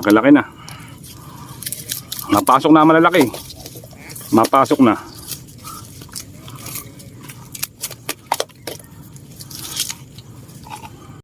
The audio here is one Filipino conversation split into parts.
Laki-laki na. Napasok na malalaki. Mapasok na.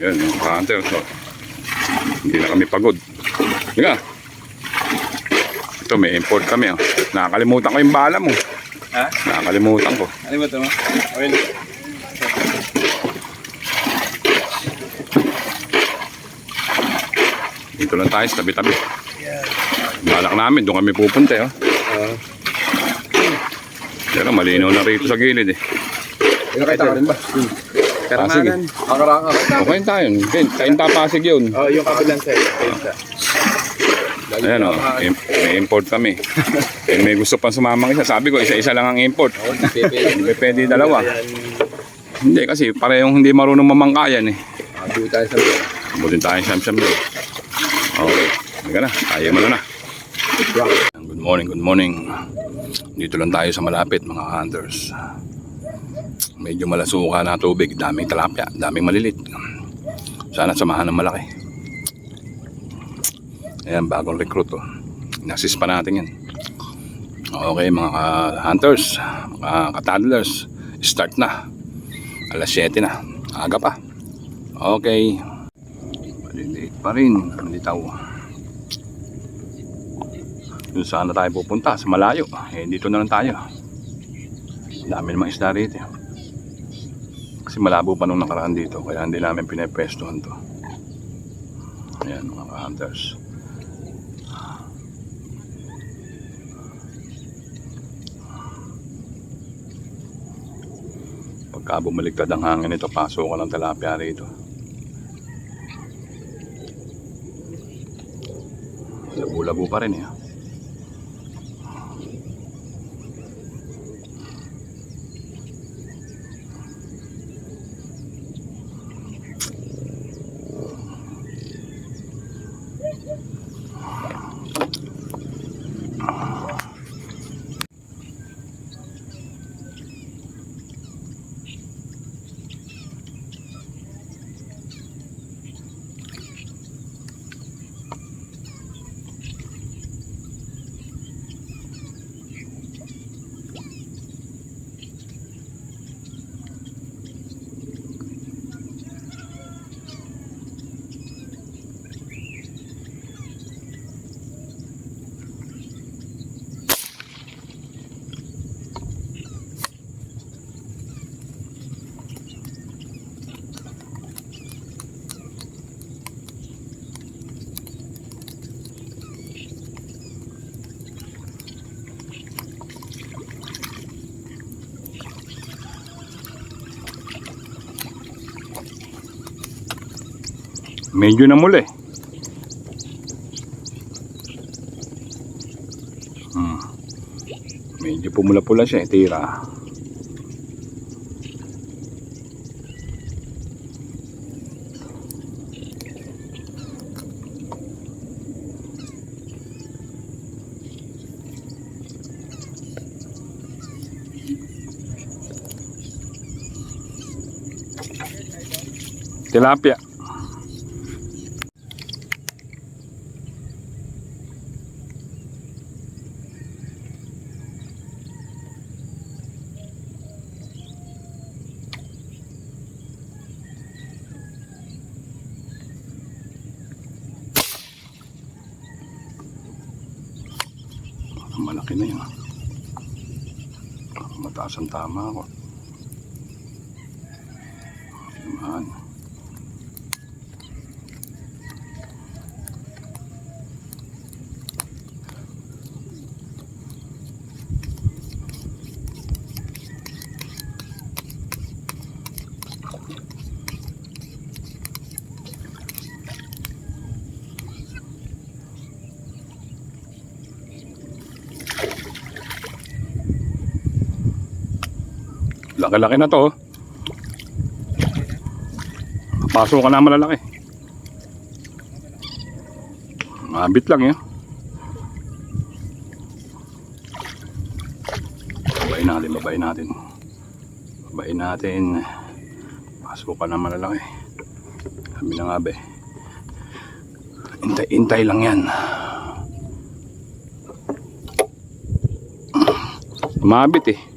Yan, yung hunter. So, hindi na kami pagod. Higa. Ito, may import kami. Oh. Nakakalimutan ko yung bala mo. Ha? Nakakalimutan ko. Ito mo? Okay. Dito lang tayo sa tabi-tabi. Balak namin, doon kami pupunta. Oh. Oo. Pero malinaw na rito sa gilid eh. Pinakita ka rin ba? Ah, sige. Akaraka. Okay tayo. Okay, tayong tapasig yun. Oh, yung kabilang side. Ayun siya. Lagi Ayan o, tama. im- may import kami. eh, may gusto pang sumamang isa. Sabi ko, isa-isa lang ang import. Oo, di pepe. Hindi pwede dalawa. Hindi kasi parehong hindi marunong mamangkayan eh. Ah, Dito tayo sa mga. Butin tayo siyam-siyam doon. Okay. Hindi na. Tayo mo na. Good morning, good morning. Dito lang tayo sa malapit mga hunters. Medyo malasuka na tubig. Daming talapia, daming malilit. Sana samahan ng malaki. Ayan, bagong recruit to. Inassist pa natin yan. Okay mga hunters, mga ka-toddlers, start na. Alas 7 na. Aga pa. Okay. Pa rin. Malitaw. Kung saan na tayo pupunta? Sa malayo. Eh, dito na lang tayo. Dami namang isda rito. Kasi malabo pa nung nakaraan dito. Kaya hindi namin pinepwestuhan to. Ayan mga hunters. Pagka bumaliktad ang hangin ito, pasok ko ng tilapia rito. Labo-labo pa rin Medyo na muli. Hmm. Medyo pumula-pula siya, eh, tira. Tilapia. Malaki na yun. ah. Mataas ang tama ako. Laki-laki na to. oh. Pasok ka na malalaki. Mabit lang yan. Babayin natin, babayin natin. Babayin natin. Pasok ka na malalaki. Kami na nga be. Intay-intay lang yan. Mabit eh.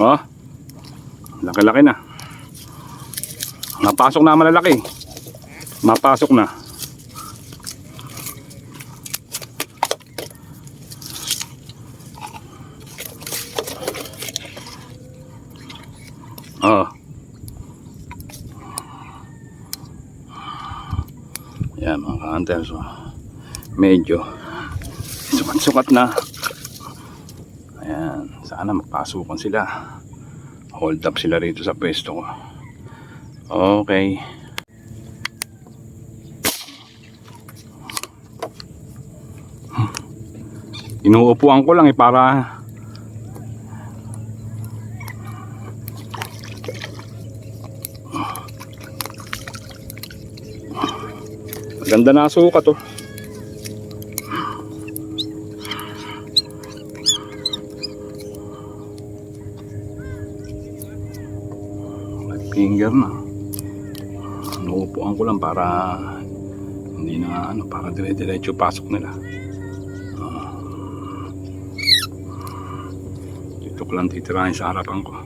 Oh. Laki-laki na. Napasok na malalaki. Mapasok na. Oh. Yan mga ka-hunters. oh. Medyo sukat-sukat na. Ayan. Sana magpasukan sila. Hold up sila rito sa pwesto ko. Okay. Inuupuan ko lang eh para Ganda na sukat oh. Finger na. Inuupuan ko lang para hindi na ano, para dire-diretso pasok nila. Ah. Dito ko lang titirahin sa harapan ko.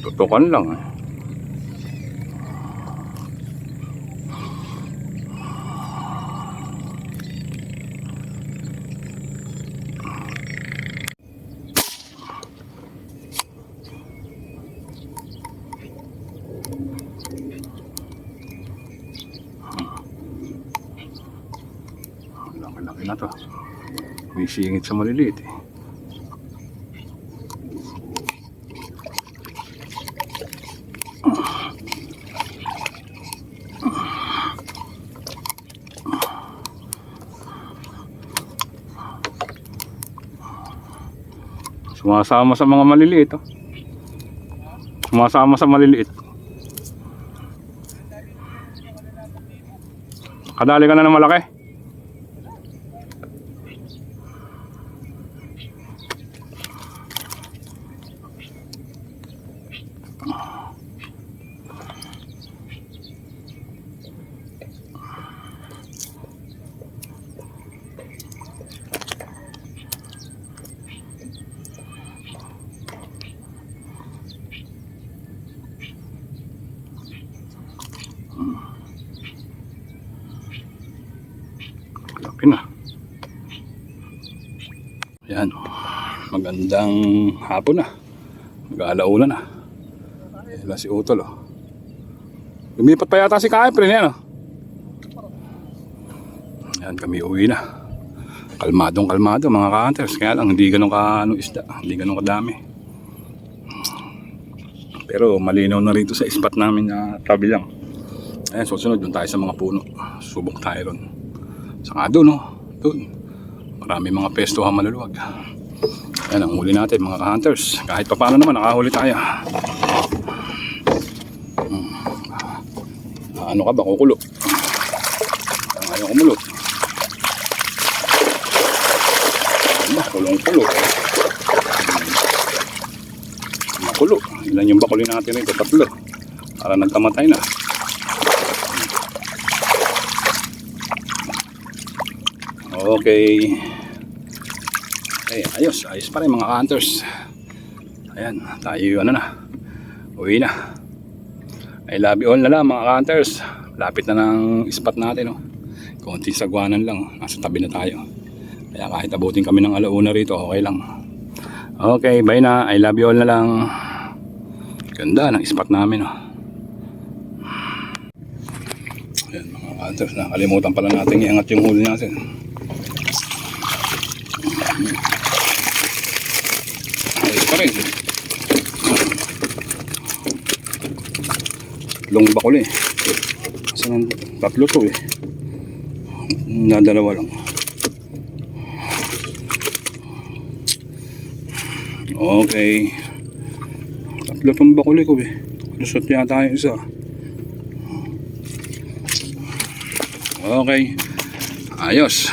Tutukan lang eh. Laki-laki na to. May singit sa maliliit eh. Sumasama sa mga maliliit. Oh. Sumasama sa maliliit. Kadali ka na ng malaki. Yan. Magandang hapon na. Mag-aalaula na. Wala si Utol oh. Lumipat pa yata si Kaiprin yan oh. Yan kami uwi na. Kalmadong kalmado mga ka-hunters. Kaya lang hindi ganun ka ano, isda. Hindi ganun kadami. Pero malinaw na rito sa spot namin na tabi lang. Ayan, susunod doon tayo sa mga puno. Subok tayo ron. Saka doon, oh. Doon. Marami mga pesto ha maluluwag. Ayan, ang huli natin mga hunters. Kahit pa paano naman, nakahuli tayo. Hmm. Ano ka ba, kukulo? Ayaw kumulo. Ba, kulong-kulo. Makulo. Ilan yung bakuli natin rito? Tatlo. Para nagkamatay na. Okay. Okay, ayos. Ayos pa rin mga hunters. Ayan, tayo ano na. Uwi na. I love you all na lang mga hunters. Lapit na ng spot natin. Oh. Konting sagwanan lang. Nasa tabi na tayo. Kaya kahit abutin kami ng alauna rito, okay lang. Okay, bye na. I love you all na lang. Ganda ng spot namin. Oh. Ayan mga hunters. Nakalimutan pala natin iangat yung huli natin. Ayos pa rin. Long bakuli. Kasi nang tatlo to eh. Nadalawa lang. Okay. Tatlo tong bakuli ko eh. Lusot yata yung isa. Okay. Ayos.